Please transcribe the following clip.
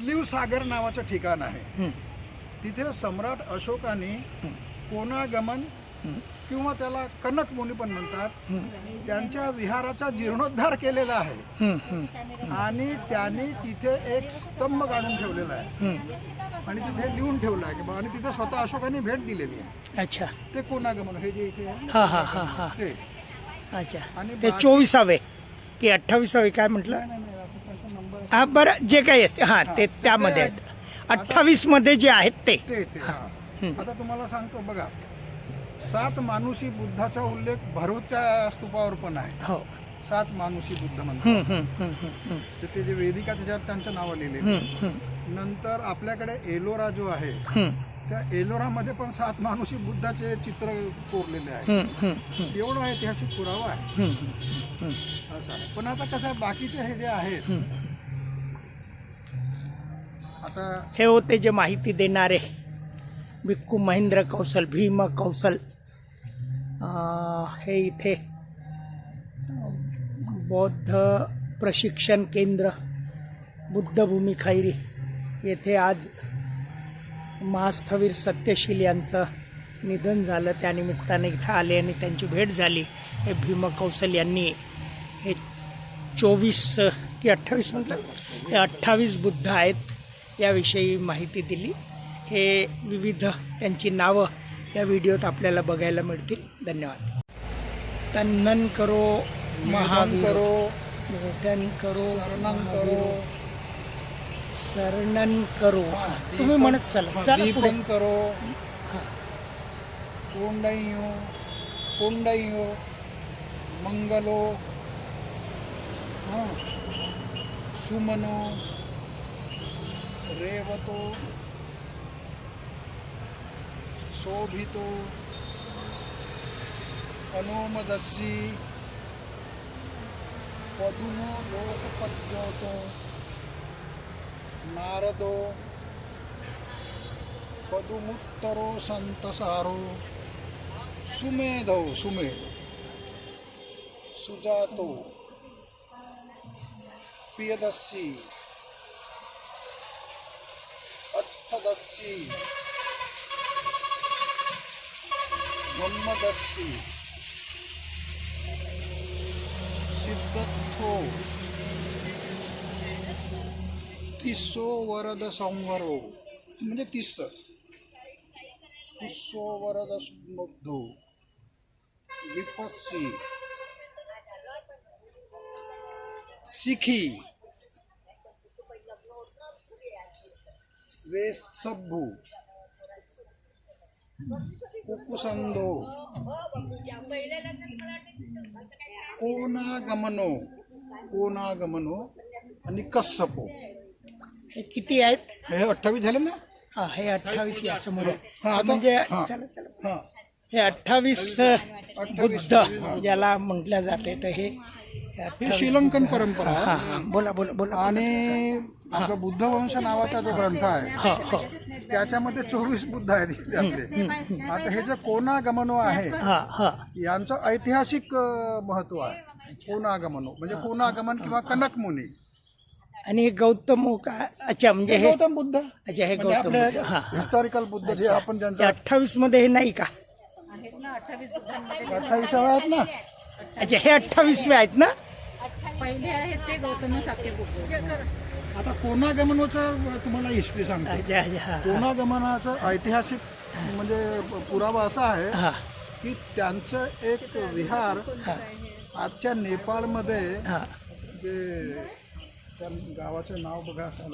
इग्लिव सागर नावाचं ठिकाण आहे. तिथे सम्राट अशोकाने कोनागमन हं, किंवा त्याला कनक मुनी पण म्हणतात. त्यांच्या विहाराचा जीर्णोद्धार केलेला आहे. आणि त्यांनी तिथे एक स्तंभ काढून ठेवलेला आहे. आणि तिथे लिहून ठेवलं आहे. आणि तिथे स्वतः अशोकाने भेट दिलेली आहे. अच्छा. ते कोनागमन हे जे इथे आहे. हा हा हा हा. ते. अच्छा. आणि ते चोवीसावे. की अठ्ठावीसावे काय म्हटलं नाही, नाही, नाही, आता त्यांचा नंबर हा बरं जे काही असते हा ते त्यामध्ये आहेत. अठ्ठावीसमध्ये जे आहेत ते. ते ते हा. आता तुम्हाला सांगतो बघा सात मानुषी बुद्धाचा उल्लेख भरूच्या स्तूपावर पण आहे. हो. सात मानुषी बुद्ध म्हणतात. तर ते जे वेदिका त्याच्यावर त्यांचं नाव. हं, नंतर आपल्याकडे एलोरा जो आहे हं, त्या एलोरामध्ये पण सात मानुषी बुद्धाचे चित्र कोरलेले आहे हं, हं, हं, एवढा ऐतिहासिक पुरावा आहे. असं आहे. पण आता कसं आहे बाकीचे हे जे आहेत. आता हे होते जे माहिती देणारे भिक्कू महेंद्र कौशल भीम कौशल. हे इथे बौद्ध प्रशिक्षण केंद्र बुद्धभूमी खैरी. येथे आज महास्थवीर सत्यशील यांचं निधन झालं. त्यानिमित्ताने इथं आले आणि त्यांची भेट झाली. हे भीम कौशल यांनी हे चोवीस की अठ्ठावीस म्हटलं? हे अठ्ठावीस बुद्ध आहेत. याविषयी माहिती दिली. हे विविध त्यांची नावं या व्हिडिओत आपल्याला बघायला मिळतील. धन्यवाद. तन्नन करो महावीर. करो. निधन करो शरणं महावीर. करो. शरणन करो. तुम्ही म्हणत चला चला करो. कोंडयो कोंडयो मंगलो. सुमनो. ರೇವತು ಶೋಭಿತು ಅನೋಮದಸ್ಸಿ ಪದುಮೋ ಲೋಕಪದ್ಯೋತು ನಾರದೋ પદુમુત્તરો સંતસારો સુમેધો સુમેધો સુજાતો પિયદસ્સી अर्थदस्सी मन्मदस्सी सिद्धत्थो तिस्सो वरद संवरो म्हणजे तिस्स तिस्सो वरद मुग्धो विपस्सी वेसभ्भू कुकुसंदो कोनागमनो कोनागमनो आणि कस्सपो हे किती आहेत? हे अठ्ठावीस झाले ना? हा हे अठ्ठावीस या समोर. हा, आता- म्हणजे हा. चला चला. हा. हे अठ्ठावीस बुद्ध ज्याला म्हटल्या जाते. तर हे हे ही 28 श्रीलंकन परंपरा. हा आहे. हा. बोला बोला बोला. आणि आपला बुद्धवंश नावाचा जो ग्रंथ आहे हो हो. त्याच्यामध्ये चोवीस बुद्ध आहेत आता हे जे कोनागमनो आहे हा हा. यांचं ऐतिहासिक महत्त्व आहे. कोनागमनो म्हणजे कोनागमन किंवा कनक मुनी आणि हे गौतम का अच्छा म्हणजे हे हे गौतम बुद्ध. अच्छा हे म्हणजे गौतम आपले बुद्ध. हा हिस्टॉरिकल बुद्ध जे आपण ज्यांचा अठ्ठावीसमध्ये हे नाही का? अठ्ठावीसाव्या आहेत ना? अच्छा हे अठ्ठावीसवे आहेत ना? पहिले आहेत ते गौतम साखे बुद्ध. आता कोनागमनोचं तुम्हाला हिस्ट्री सांगतो. कोनागमनाचं ऐतिहासिक म्हणजे पुरावा असा आहे हा. की त्यांचं एक विहार आजच्या नेपाळमध्ये जे त्या गावाचं नाव बघा असं